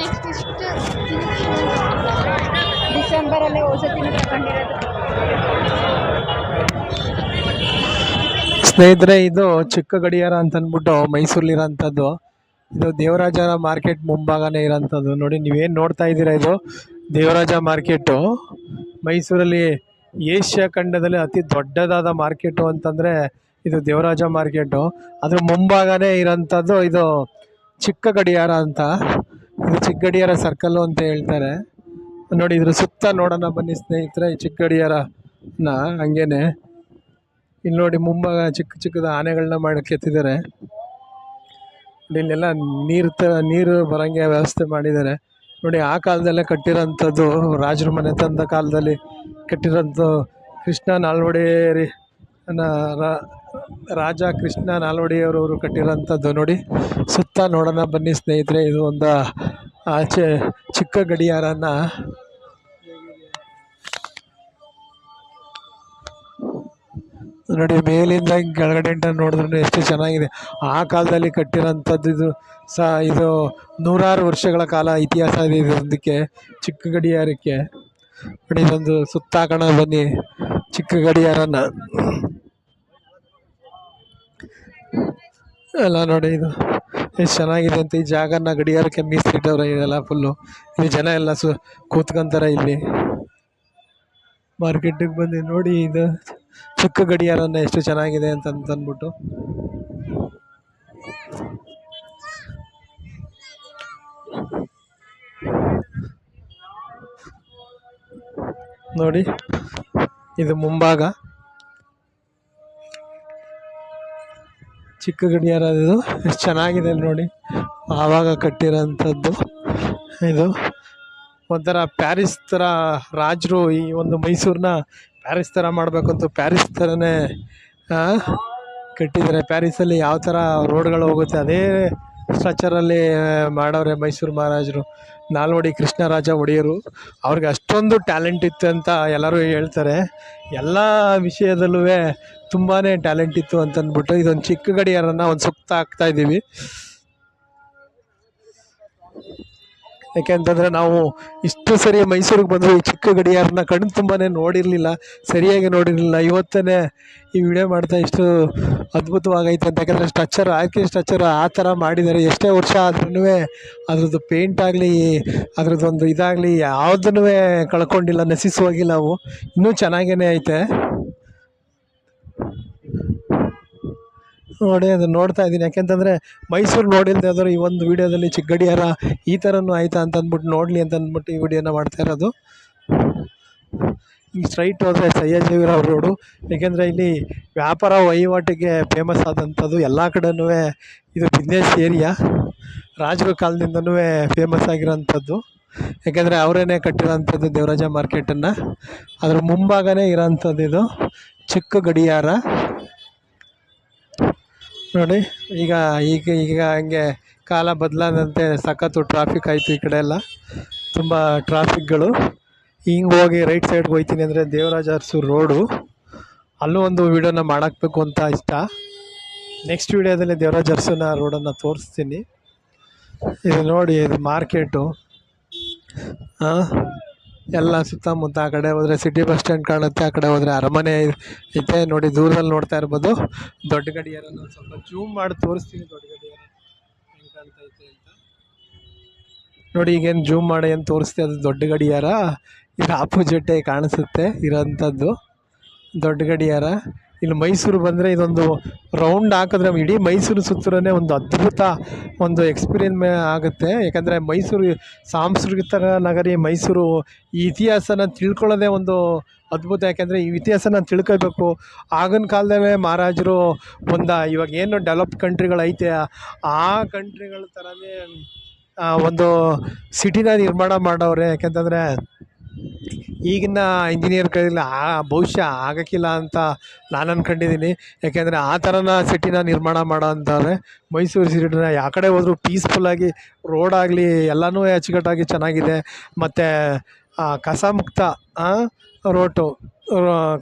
Next ಇಷ್ಟು ಹೊಸತಿನ ತಗೊಂಡಿರೋದು. ಸ್ನೇಹಿತರೆ, ಇದು ಚಿಕ್ಕ ಗಡಿಯಾರ ಅಂತ ಅಂದ್ಬಿಟ್ಟು ಮೈಸೂರಲ್ಲಿರೋಂಥದ್ದು. ಇದು ದೇವರಾಜ ಮಾರ್ಕೆಟ್ ಮುಂಭಾಗನೇ ಇರೋಂಥದ್ದು. ನೋಡಿ, ನೀವೇನು ನೋಡ್ತಾ ಇದ್ದೀರಾ ಇದು? ದೇವರಾಜ ಮಾರ್ಕೆಟು. ಮೈಸೂರಲ್ಲಿ ಏಷ್ಯಾ ಖಂಡದಲ್ಲಿ ಅತಿ ದೊಡ್ಡದಾದ ಮಾರ್ಕೆಟು ಅಂತಂದರೆ ಇದು ದೇವರಾಜ ಮಾರ್ಕೆಟು. ಅದ್ರ ಮುಂಭಾಗನೇ ಇರೋಂಥದ್ದು ಇದು ಚಿಕ್ಕ ಗಡಿಯಾರ ಅಂತ. ಇದು ಚಿಕ್ಕ ಗಡಿಯಾರ ಸರ್ಕಲ್ಲು ಅಂತ ಹೇಳ್ತಾರೆ. ನೋಡಿ ಇದ್ರ ಸುತ್ತ ನೋಡೋಣ ಬನ್ನಿ ಸ್ನೇಹಿತರೆ, ಈ ಚಿಕ್ಕ ಗಡಿಯಾರನ ಹಂಗೇನೆ. ಇಲ್ಲಿ ನೋಡಿ ಮುಂಭಾಗ ಚಿಕ್ಕ ಚಿಕ್ಕದ ಆನೆಗಳನ್ನ ಮಾಡಿ ಕೆತ್ತಿದ್ದಾರೆ ನೋಡಿ ಇಲ್ಲೆಲ್ಲ ನೀರು ತ, ನೀರು ಬರಂಗೆ ವ್ಯವಸ್ಥೆ ಮಾಡಿದ್ದಾರೆ. ನೋಡಿ ಆ ಕಾಲದಲ್ಲೇ ಕಟ್ಟಿರೋಂಥದ್ದು ರಾಜರ ಮನೆ ತಂದ ಕಾಲದಲ್ಲಿ ಕಟ್ಟಿರೋಂಥ ಕೃಷ್ಣ ನಾಲ್ವಡೇರಿ ರಾ- ರಾಜ ಕೃಷ್ಣ ನಾಲ್ವಡಿಯವರವರು ಕಟ್ಟಿರೋಂಥದ್ದು ನೋಡಿ. ಸುತ್ತ ನೋಡೋಣ ಬನ್ನಿ ಸ್ನೇಹಿತರೆ, ಇದು ಒಂದು ಆಚೆ ಚಿಕ್ಕ ಗಡಿಯಾರನ. ನೋಡಿ, ಮೇಲಿಂದ ಕೆಳಗಡೆ ಇಂದ ನೋಡಿದ್ರೆ ಎಷ್ಟು ಚೆನ್ನಾಗಿದೆ. ಆ ಕಾಲದಲ್ಲಿ ಕಟ್ಟಿರೋಂಥದ್ದು ಇದು ಸಹ ಇದು ನೂರಾರು ವರ್ಷಗಳ ಕಾಲ ಇತಿಹಾಸ ಇದೆ ಇದೊಂದಕ್ಕೆ, ಚಿಕ್ಕ ಗಡಿಯಾರಕ್ಕೆ. ನೋಡಿ, ಇದೊಂದು ಸುತ್ತಾಕೋಣ ಬನ್ನಿ, ಚಿಕ್ಕ ಗಡಿಯಾರನ. ಎಲ್ಲ ನೋಡಿ ಇದು. ಎಷ್ಟು ಚೆನ್ನಾಗಿದೆ ಅಂತ ಈ ಜಾಗನ ಗಡಿಯಾರಕ್ಕೆ ಮೀಸಲಿಟ್ಟವ್ರೆ ಇದೆಲ್ಲ ಫುಲ್ಲು ಇಲ್ಲಿ ಜನ ಎಲ್ಲ ಸು ಕೂತ್ಕೊಂತಾರೆ ಇಲ್ಲಿ. ಮಾರ್ಕೆಟಿಗೆ ಬಂದು ನೋಡಿ ಇದು. ಚಿಕ್ಕ ಗಡಿಯಾರನ ಎಷ್ಟು ಚೆನ್ನಾಗಿದೆ ಅಂತ ಅಂದ್ಬಿಟ್ಟು ನೋಡಿ. ಇದು ಮುಂಭಾಗ. ಚಿಕ್ಕ ಗಡಿಯಾರ ಇದು ಎಷ್ಟು ಚೆನ್ನಾಗಿದೆ ನೋಡಿ. ಆವಾಗ ಕಟ್ಟಿರೋಂಥದ್ದು ಇದು ಒಂಥರ ಪ್ಯಾರಿಸ್ ಥರ ರಾಜರು ಈ ಒಂದು ಮೈಸೂರನ್ನ ಪ್ಯಾರಿಸ್ ಥರ ಮಾಡಬೇಕಂತ ಪ್ಯಾರಿಸ್ ಥರನೇ ಕಟ್ಟಿದ್ದಾರೆ. ಪ್ಯಾರಿಸಲ್ಲಿ ಯಾವ ಥರ ರೋಡ್ಗಳು ಹೋಗುತ್ತೆ, ಅದೇ ಸ್ಟ್ರಕ್ಚರಲ್ಲಿ ಮಾಡವ್ರೆ ಮೈಸೂರು ಮಹಾರಾಜರು. ನಾಲ್ವಡಿ ಕೃಷ್ಣರಾಜ ಒಡೆಯರು. ಅವ್ರಿಗೆ ಅಷ್ಟೊಂದು ಟ್ಯಾಲೆಂಟ್ ಇತ್ತು ಅಂತ ಎಲ್ಲರೂ ಹೇಳ್ತಾರೆ. ಎಲ್ಲ ವಿಷಯದಲ್ಲೂ ತುಂಬಾ ಟ್ಯಾಲೆಂಟ್ ಇತ್ತು ಅಂತಂದ್ಬಿಟ್ಟು ಇದೊಂದು ಚಿಕ್ಕ ಗಡಿಯಾರನ್ನು ಒಂದು ಸುತ್ತ ಹಾಕ್ತಾ ಯಾಕೆಂತಂದರೆ ನಾವು ಇಷ್ಟು ಸರಿ ಮೈಸೂರಿಗೆ ಬಂದರೆ ಈ ಚಿಕ್ಕ ಗಡಿಯಾರನ್ನ ಕಣ್ಣು ತುಂಬಾ ನೋಡಿರಲಿಲ್ಲ, ಸರಿಯಾಗಿ ನೋಡಿರಲಿಲ್ಲ. ಇವತ್ತೇ ಈ ವಿಡಿಯೋ ಮಾಡ್ತಾ ಇಷ್ಟು ಅದ್ಭುತವಾಗೈತೆ ಅಂತ. ಯಾಕಂದರೆ ಸ್ಟ್ರಕ್ಚರ್ ಆಕೆ ಸ್ಟ್ರಕ್ಚರ್ ಆ ಥರ ಮಾಡಿದ್ದಾರೆ. ಎಷ್ಟೇ ವರ್ಷ ಆದ್ರೂ ಅದ್ರದ್ದು ಪೇಂಟ್ ಆಗಲಿ ಅದ್ರದ್ದೊಂದು ಇದಾಗಲಿ ಯಾವುದನ್ನೂ ಕಳ್ಕೊಂಡಿಲ್ಲ, ನಶಿಸುವಾಗಿಲ್ಲ ಅವು. ಇನ್ನೂ ಚೆನ್ನಾಗೇ ಐತೆ. ನೋಡಿ, ಅದನ್ನು ನೋಡ್ತಾ ಇದ್ದೀನಿ. ಯಾಕೆಂತಂದರೆ ಮೈಸೂರು ನೋಡಿಲ್ಲದೆ ಆದರೂ ಈ ಒಂದು ವಿಡಿಯೋದಲ್ಲಿ ಚಿಕ್ಕ ಗಡಿಯಾರ ಈ ಥರನೂ ಆಯ್ತಾ ಅಂತ ಅಂದ್ಬಿಟ್ಟು ನೋಡಲಿ ಅಂತ ಅಂದ್ಬಿಟ್ಟು ಈ ವಿಡಿಯೋನ ಮಾಡ್ತಾ ಇರೋದು. ಈ ಸ್ಟ್ರೈಟ್ ಹೋದರೆ ಸಯ್ಯದ್ ರೋಡು. ಏಕೆಂದರೆ ಇಲ್ಲಿ ವ್ಯಾಪಾರ ವಹಿವಾಟಿಗೆ ಫೇಮಸ್ ಆದಂಥದ್ದು ಎಲ್ಲ ಕಡೆನೂ ಇದು ಬಿಸ್ನೆಸ್ ಏರಿಯಾ. ರಾಜರ ಕಾಲದಿಂದನೂ ಫೇಮಸ್ ಆಗಿರೋಂಥದ್ದು. ಯಾಕೆಂದರೆ ಅವರೇನೆ ಕಟ್ಟಿರೋಂಥದ್ದು ದೇವರಾಜ ಮಾರ್ಕೆಟನ್ನು ಅದ್ರ ಮುಂಭಾಗನೇ ಇರೋಂಥದ್ದು ಇದು ಚಿಕ್ಕ ಗಡಿಯಾರ. ನೋಡಿ, ಈಗ ಈಗ ಈಗ ಹಂಗೆ ಕಾಲ ಬದಲಾದಂತೆ ಸಖತ್ತು ಟ್ರಾಫಿಕ್ ಆಯಿತು ಈ ಕಡೆ ಎಲ್ಲ. ತುಂಬ ಟ್ರಾಫಿಕ್ಗಳು ಹಿಂಗೆ ಹೋಗಿ ರೈಟ್ ಸೈಡ್ಗೆ ಹೋಗ್ತೀನಿ ಅಂದರೆ ದೇವರಾಜ ಅರಸು ರೋಡು ಅಲ್ಲೂ ಒಂದು ವೀಡಿಯೋನ ಮಾಡಾಕ್ಬೇಕು ಅಂತ ಇಷ್ಟ. ನೆಕ್ಸ್ಟ್ ವೀಡಿಯೋದಲ್ಲಿ ದೇವರಾಜ ಅರಸುನ ರೋಡನ್ನು ತೋರಿಸ್ತೀನಿ. ಇದು ನೋಡಿ, ಇದು ಮಾರ್ಕೆಟು ಎಲ್ಲ ಸುತ್ತಮುತ್ತ ಆ ಕಡೆ ಹೋದರೆ ಸಿಟಿ ಬಸ್ ಸ್ಟ್ಯಾಂಡ್ ಕಾಣುತ್ತೆ, ಆ ಕಡೆ ಹೋದರೆ ಅರಮನೆ ಐತೆ ನೋಡಿ ದೂರದಲ್ಲಿ ನೋಡ್ತಾ ಇರ್ಬೋದು. ದೊಡ್ಡ ಗಡಿಯಾರ ಸ್ವಲ್ಪ ಜೂಮ್ ಮಾಡಿ ತೋರಿಸ್ತೀನಿ. ದೊಡ್ಡ ಗಡಿಯಾರ ಕಾಣ್ತೈತೆ ಅಂತ. ನೋಡಿ ಈಗೇನು ಜೂಮ್ ಮಾಡಿ ಏನು ತೋರಿಸ್ತೀವಿ ಅದು ದೊಡ್ಡ ಗಡಿಯಾರ. ಇದು ಆಪೋಸಿಟ್ಟೇ ಕಾಣಿಸುತ್ತೆ ಇರೋಂಥದ್ದು. ದೊಡ್ಡ ಗಡಿಯಾರ. ಇಲ್ಲಿ ಮೈಸೂರು ಬಂದರೆ ಇದೊಂದು ರೌಂಡ್ ಹಾಕಿದ್ರೆ ಇಡೀ ಮೈಸೂರು ಸುತ್ತರೇ ಒಂದು ಅದ್ಭುತ ಒಂದು ಎಕ್ಸ್ಪೀರಿಯನ್ಸ್ ಆಗುತ್ತೆ. ಯಾಕಂದರೆ ಮೈಸೂರು ಸಾಂಸ್ಕೃತಿಕ ನಗರಿ, ಮೈಸೂರು ಈ ಇತಿಹಾಸನ ತಿಳ್ಕೊಳ್ಳೋದೇ ಒಂದು ಅದ್ಭುತ. ಯಾಕೆಂದರೆ ಈ ಇತಿಹಾಸನ ತಿಳ್ಕೊಬೇಕು ಆಗಿನ ಕಾಲದಲ್ಲೇ ಮಹಾರಾಜರು ಒಂದು ಇವಾಗ ಏನು ಡೆವಲಪ್ ಕಂಟ್ರಿಗಳೈತೆ ಆ ಕಂಟ್ರಿಗಳ ಥರನೇ ಒಂದು ಸಿಟಿನ ನಿರ್ಮಾಣ ಮಾಡವ್ರೆ. ಯಾಕೆಂತಂದರೆ ಈಗಿನ ಇಂಜಿನಿಯರ್ ಕೈಯಲ್ಲಿ ಆ ಬಹುಶಃ ಆಗೋಕ್ಕಿಲ್ಲ ಅಂತ ನಾನು ಅಂದ್ಕೊಂಡಿದ್ದೀನಿ ಯಾಕೆಂದರೆ ಆ ಥರನ ಸಿಟಿನ ನಿರ್ಮಾಣ ಮಾಡೋ ಅಂತಾರೆ. ಮೈಸೂರು ಸಿಟಿನ ಯಾವ ಕಡೆ ಹೋದರೂ ಪೀಸ್ಫುಲ್ಲಾಗಿ ರೋಡಾಗಲಿ ಎಲ್ಲನೂ ಅಚ್ಚುಕಟ್ಟಾಗಿ ಚೆನ್ನಾಗಿದೆ. ಮತ್ತು ಕಸ ಮುಕ್ತ ರೋಟು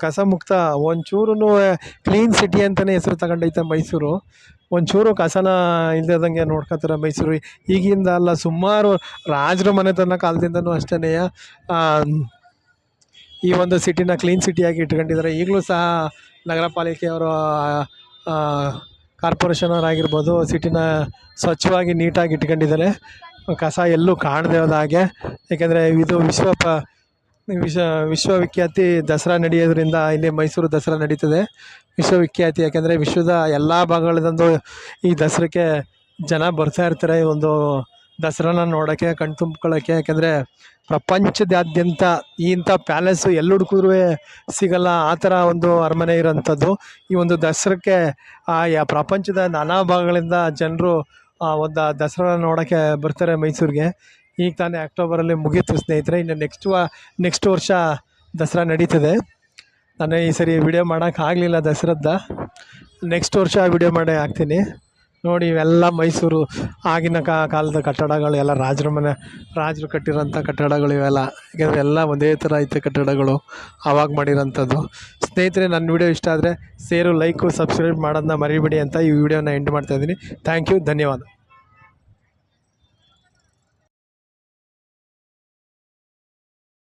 ಕಸ ಮುಕ್ತ ಒಂಚೂರು ಕ್ಲೀನ್ ಸಿಟಿ ಅಂತಲೇ ಹೆಸರು ತಗೊಂಡೈತೆ ಮೈಸೂರು. ಒಂಚೂರು ಕಸನ ಇಲ್ಲದಂಗೆ ನೋಡ್ಕೊತಾರೆ ಮೈಸೂರು. ಈಗಿಂದ ಅಲ್ಲ ಸುಮಾರು ರಾಜರ ಮನೆತನ ಕಾಲದಿಂದನೂ ಅಷ್ಟೇ ಈ ಒಂದು ಸಿಟಿನ ಕ್ಲೀನ್ ಸಿಟಿಯಾಗಿ ಇಟ್ಕೊಂಡಿದ್ದಾರೆ ಈಗಲೂ ಸಹ ನಗರ ಪಾಲಿಕೆಯವರು ಕಾರ್ಪೊರೇಷನವರಾಗಿರ್ಬೋದು ಸಿಟಿನ ಸ್ವಚ್ಛವಾಗಿ ನೀಟಾಗಿ ಇಟ್ಕೊಂಡಿದ್ದಾರೆ ಕಸ ಎಲ್ಲೂ ಕಾಣದೇ ಹೋದ ಹಾಗೆ. ಏಕೆಂದರೆ ಇದು ವಿಶ್ವ ಪ, ವಿಶ್ವ, ವಿಶ್ವವಿಖ್ಯಾತಿ ದಸರಾ ನಡೆಯೋದ್ರಿಂದ ಇಲ್ಲಿ ಮೈಸೂರು ದಸರಾ ನಡೀತದೆ. ವಿಶ್ವವಿಖ್ಯಾತಿ ಯಾಕೆಂದರೆ ವಿಶ್ವದ ಎಲ್ಲ ಭಾಗಗಳಿಂದ ಈ ದಸರಾಕ್ಕೆ ಜನ ಬರ್ತಾ ಇರ್ತಾರೆ. ಒಂದು ದಸರಾನ ನೋಡೋಕ್ಕೆ ಕಣ್ ತುಂಬ್ಕೊಳ್ಳೋಕ್ಕೆ, ಯಾಕೆಂದರೆ ಪ್ರಪಂಚದಾದ್ಯಂತ ಇಂಥ ಪ್ಯಾಲೇಸು ಎಲ್ಲಿ ಹುಡುಕಿದ್ರೂ ಸಿಗಲ್ಲ, ಆ ಥರ ಒಂದು ಅರಮನೆ ಇರೋಂಥದ್ದು. ಈ ಒಂದು ದಸರಕ್ಕೆ, ಆ, ಯಾ, ಪ್ರಪಂಚದ ನಾನಾ ಭಾಗಗಳಿಂದ ಜನರು ಒಂದು ದಸರಾ ನೋಡೋಕ್ಕೆ ಬರ್ತಾರೆ ಮೈಸೂರಿಗೆ. ಈಗ ತಾನೇ ಅಕ್ಟೋಬರಲ್ಲಿ ಮುಗೀತು ಸ್ನೇಹಿತರೆ, ಇನ್ನು ನೆಕ್ಸ್ಟ್ ನೆಕ್ಸ್ಟ್ ವರ್ಷ ದಸರಾ ನಡೀತದೆ. ನಾನು ಈ ಸರಿ ವಿಡಿಯೋ ಮಾಡೋಕ್ಕಾಗಲಿಲ್ಲ ದಸರದ್ದ. ನೆಕ್ಸ್ಟ್ ವರ್ಷ ವಿಡಿಯೋ ಮಾಡೇ ಹಾಕ್ತೀನಿ ನೋಡಿ ಇವೆಲ್ಲ ಮೈಸೂರು ಆಗಿನ ಕಾ, ಕಾಲದ ಕಟ್ಟಡಗಳು, ಎಲ್ಲ ರಾಜರ ಮನೆ ರಾಜರು ಕಟ್ಟಿರೋಂಥ ಕಟ್ಟಡಗಳು ಇವೆಲ್ಲ. ಯಾಕೆಂದರೆ ಎಲ್ಲ ಒಂದೇ ಥರ ಐತೆ ಕಟ್ಟಡಗಳು ಆವಾಗ ಮಾಡಿರೋಂಥದ್ದು. ಸ್ನೇಹಿತರೆ, ನನ್ನ ವಿಡಿಯೋ ಇಷ್ಟ ಆದರೆ ಸೇರು, ಲೈಕು, ಸಬ್ಸ್ಕ್ರೈಬ್ ಮಾಡೋದನ್ನ ಮರಿಬೇಡಿ ಅಂತ ಈ ವಿಡಿಯೋನ ಎಂಡ್ ಮಾಡ್ತಾಯಿದ್ದೀನಿ ಥ್ಯಾಂಕ್ ಯು, ಧನ್ಯವಾದ.